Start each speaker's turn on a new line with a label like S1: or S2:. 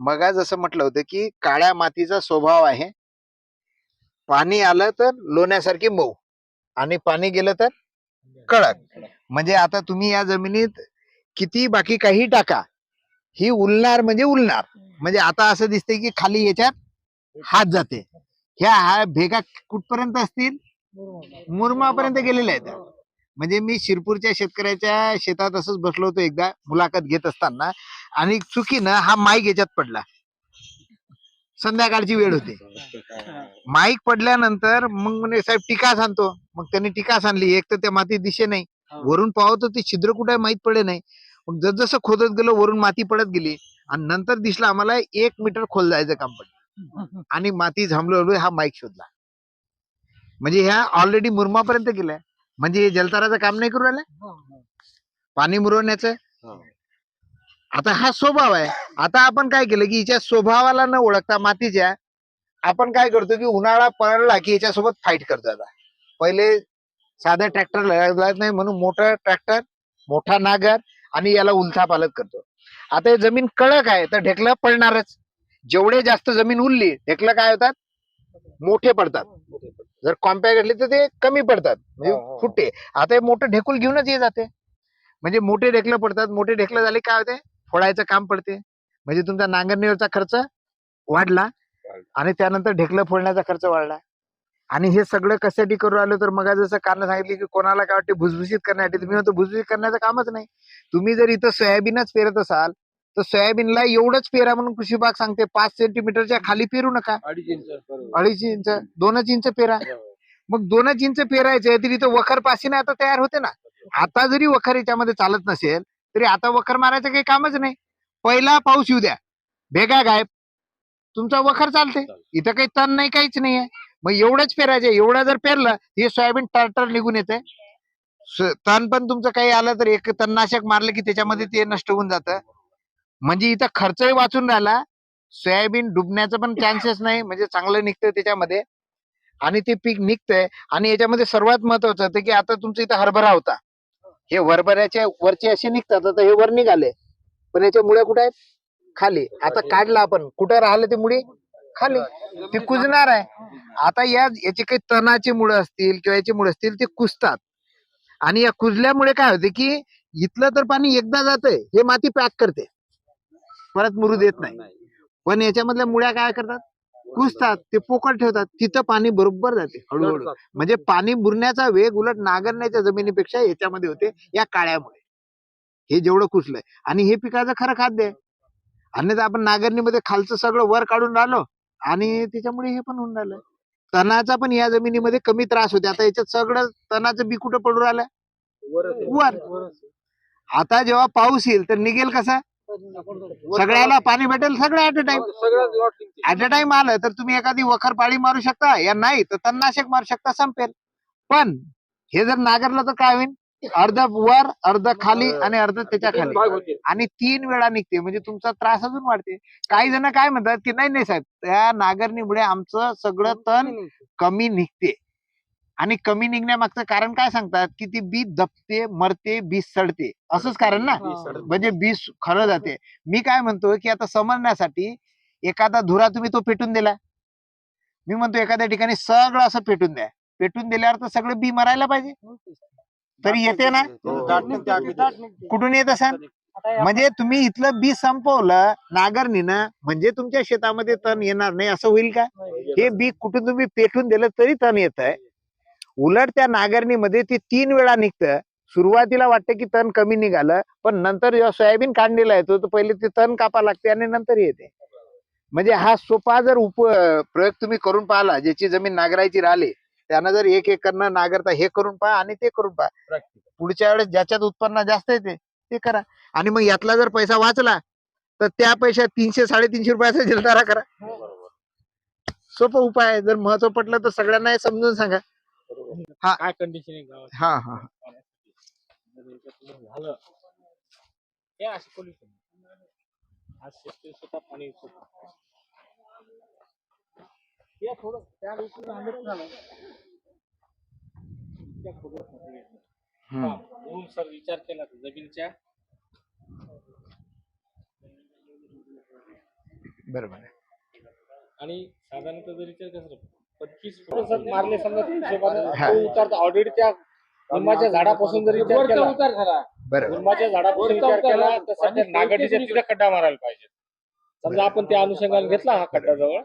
S1: मग जसं म्हटलं होतं की काळ्या मातीचा स्वभाव आहे. पाणी आलं तर लोण्यासारखी मऊ आणि पाणी गेलं तर कडक. म्हणजे आता तुम्ही या जमिनीत किती बाकी काही टाका ही उलणार म्हणजे उलणार. म्हणजे आता असं दिसतंय की खाली याच्यात हात जाते. ह्या हा भेगा कुठपर्यंत असतील? मुरमापर्यंत गेलेल्या आहेत. म्हणजे मी शिरपूरच्या शेतकऱ्याच्या शेतात असंच बसलो होतो एकदा मुलाखत घेत असताना. आणि चुकीनं हा माईक याच्यात पडला. संध्याकाळची वेळ होती. माईक पडल्यानंतर मग म्हणे साहेब टिका सांगतो मग त्यांनी टिका सांगली एक तर त्या माती दिशे नाही. वरून पाहतो ते छिद्र कुठे माहीत पडे नाही. मग जसं खोदत गेलो वरून माती पडत गेली. आणि नंतर दिसलं आम्हाला एक मीटर खोल जायचं काम पडलं. आणि माती झांबलो हा माईक शोधला. म्हणजे ह्या ऑलरेडी मुरमापर्यंत गेलाय. म्हणजे हे जलताराचं काम नाही करू राहिलं? पाणी मुरवण्याचं? आता हा स्वभाव आहे. आता आपण काय केलं की हिच्या स्वभावाला न ओळखता मातीच्या आपण काय करतो की उन्हाळा पडला की याच्यासोबत फाईट करतो आता. पहिले साधा ट्रॅक्टर लागत नाही म्हणून मोठा ट्रॅक्टर मोठा नागर आणि याला उलथा पालत करतो. आता हे जमीन कडक आहे तर ढेकलं पडणारच. जेवढे जास्त जमीन उरली ढेकलं काय होतात? मोठे पडतात. जर कॉम्पॅक्ट घेतली तर ते कमी पडतात म्हणजे
S2: हो, हो, हो.
S1: फुटे. आता हे मोठं ढेकूल घेऊनच ये जाते. म्हणजे मोठे ढेकलं पडतात मोठे ढेकलं झाले काय होते? फोडायचं काम पडते. म्हणजे तुमचा नांगरणीवरचा खर्च वाढला आणि त्यानंतर ढेकलं फोडण्याचा खर्च वाढला. आणि हे सगळं कशासाठी करू राहिलो तर मग जसं कारण सांगितले की कोणाला काय वाटते भुसभुशीत करण्यासाठी. तुम्ही म्हणतो भुसभुशीत करण्याचं कामच नाही. तुम्ही जर इथं सोयाबीनच पेरत असाल तर सोयाबीनला एवढंच पेरा म्हणून कृषी विभाग सांगते पाच सेंटीमीटरच्या खाली पेरू नका.
S2: अडीच इंच
S1: दोनच इंच पेरा. मग दोनच इंच पेरायचे तरी तो वखर पासीने आता तयार होते ना. आता जरी वखर याच्यामध्ये चालत नसेल तरी आता वखर मारायचं काही कामच नाही. पहिला पाऊस येऊ द्या. भेगा गायब. तुमचा वखर चालते इथं काही तण नाही काहीच नाहीये मग एवढंच पेरायचे एवढं जर पेरलं हे सोयाबीन टरटर निघून येते तण पण तुमचं काही आलं तर एक तणनाशक मारलं की त्याच्यामध्ये ते नष्ट होऊन जातं. म्हणजे इथं खर्चही वाचून राहिला. सोयाबीन डुबण्याचं पण चान्सेस नाही. म्हणजे चांगलं निघतं त्याच्यामध्ये. आणि ते पीक निघतंय. आणि याच्यामध्ये सर्वात महत्वाचं होतं की आता तुमचं इथं हरभरा होता. हे हरभऱ्याचे वरचे असे निघतात. आता हे वर निघाले. पण याच्या मुळे कुठे आहेत? खाली. आता काढलं आपण. कुठं राहिलं ते मुळे? खाली. ते कुजणार आहे. आता या याचे काही तणाचे मुळे असतील किंवा याचे मुळे असतील ते कुजतात. आणि या कुजल्यामुळे काय होते की इथलं तर पाणी एकदा जातंय. हे माती पॅक करते. परत मुरू देत नाही. पण याच्यामधल्या मुळ्या काय करतात? कुजतात ते पोकळ ठेवतात तिथं पाणी बरोबर जाते. हळूहळू. म्हणजे पाणी बुरण्याचा वेग उलट नांगरण्याच्या जमिनीपेक्षा याच्यामध्ये होते या काळ्यामुळे. हे जेवढं कुसलंय आणि हे पिकाचं खरं खाद्य आहे. अन्यथा आपण नांगरणीमध्ये खालचं सगळं वर काढून राहिलो आणि त्याच्यामुळे हे पण होऊन राहिलं तणाचा पण या जमिनीमध्ये कमी त्रास होते. आता याच्यात सगळं तणाचं बी कुठं पडून राहिलं वर. आता जेव्हा पाऊस येईल तर निघेल कसा? सगळ्याला पाणी भेटेल सगळं at a time. At a time आलं तर तुम्ही एखादी वखर पाळी मारू शकता. या नाही तर तणनाशक मारू शकता संपेल. पण हे जर नागरलं तर काय होईल? अर्ध वर अर्ध खाली आणि अर्ध
S2: त्याच्याखाली.
S1: आणि तीन वेळा निघते म्हणजे तुमचा त्रास अजून वाढते. काही जण काय म्हणतात की नाही नाही साहेब त्या नागरणीमुळे आमचं सगळं तण कमी निघते. आणि कमी निघण्यामागचं कारण काय सांगतात की ती बी दबते मरते बी सडते. असंच कारण ना. म्हणजे बी खरं जाते. मी काय म्हणतो की आता समजण्यासाठी एखादा धुरा तुम्ही तो पेटून दिला. मी म्हणतो एखाद्या ठिकाणी सगळं असं पेटून द्या. पेटून दिल्यावर तर सगळं बी मरायला पाहिजे. तरी येते ना?
S2: हो. आतमध्ये.
S1: कुठून येत असाल म्हणजे तुम्ही इथलं बी संपवलं नागरणीनं म्हणजे तुमच्या शेतामध्ये तण येणार नाही असं होईल का? हे बी कुठून तुम्ही पेटून दिलं तरी तण येत आहे उलट त्या नागरणीमध्ये ते तीन वेळा निघतं. सुरुवातीला वाटतं की तण कमी निघालं पण नंतर जेव्हा सोयाबीन काढलेला येतो तर पहिले ते तण कापा लागते आणि नंतर येते. म्हणजे हा सोपा जर उप प्रयोग तुम्ही करून पाहिला ज्याची जमीन नागरायची राहिली त्यानं जर एक एकरनं नागरता हे करून पहा आणि ते करून पहा. पुढच्या वेळेस ज्याच्यात उत्पन्न जास्त येते ते करा. आणि मग यातला जर पैसा वाचला तर त्या पैशात तीनशे साडेतीनशे रुपयाचा जलदारा करा. सोपं उपाय जर महत्त्व पटलं तर सगळ्यांना हे समजून सांगा. हा.
S2: काय कंडिशन आहे गावाची
S1: हा हा
S2: जर याच्यातलं झालं हे असे पोल्युशन आज शेतकरी स्वतः पाणी. हे थोडं त्या झालं इतक्या खोबरं मध्ये येतं.
S1: हम्म.
S2: म्हणून सर विचार केला तर जमिनीच्या
S1: बरोबर आहे.
S2: आणि साधारणतः जर विचार फूट मारले समजा उतार ऑलरेडी त्या निंबाच्या झाडापासून जर विचार केला
S1: बरोबर.
S2: निंबाच्या झाडापासून विचार केला तर सध्या नागडीच्या तिथे खड्डा मारायला पाहिजे. समजा आपण त्या अनुषंगाने घेतला हा खड्डा जवळ.